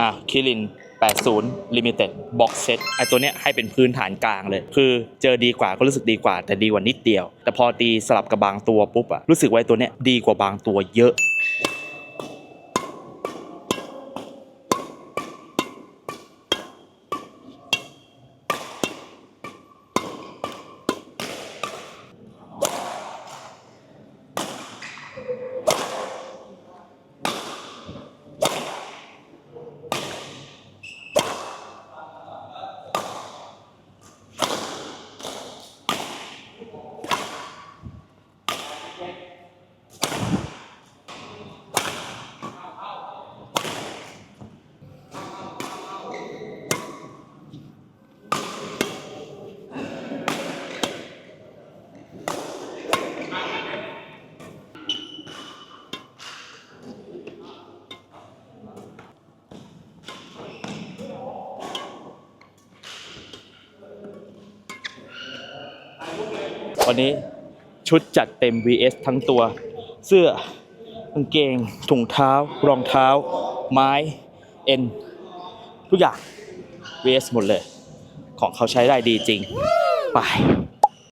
อะคิริน 80 Limited Box Set ไอตัวเนี้ยให้เป็นพื้นฐานกลางเลย คือเจอดีกว่าก็รู้สึกดีกว่า แต่ดีกว่านิดเดียว แต่พอตีสลับกับบางตัวปุ๊บอะรู้สึกว่าไอ้ตัวเนี้ยดีกว่าบางตัวเยอะ วันนี้ชุดจัดเต็ม VS ทั้งตัว เสื้อกางเกงถุงเท้า รองเท้า ไม้ เอ็น ทุกอย่าง VS หมดเลย ของเขาใช้ได้ดีจริง ไป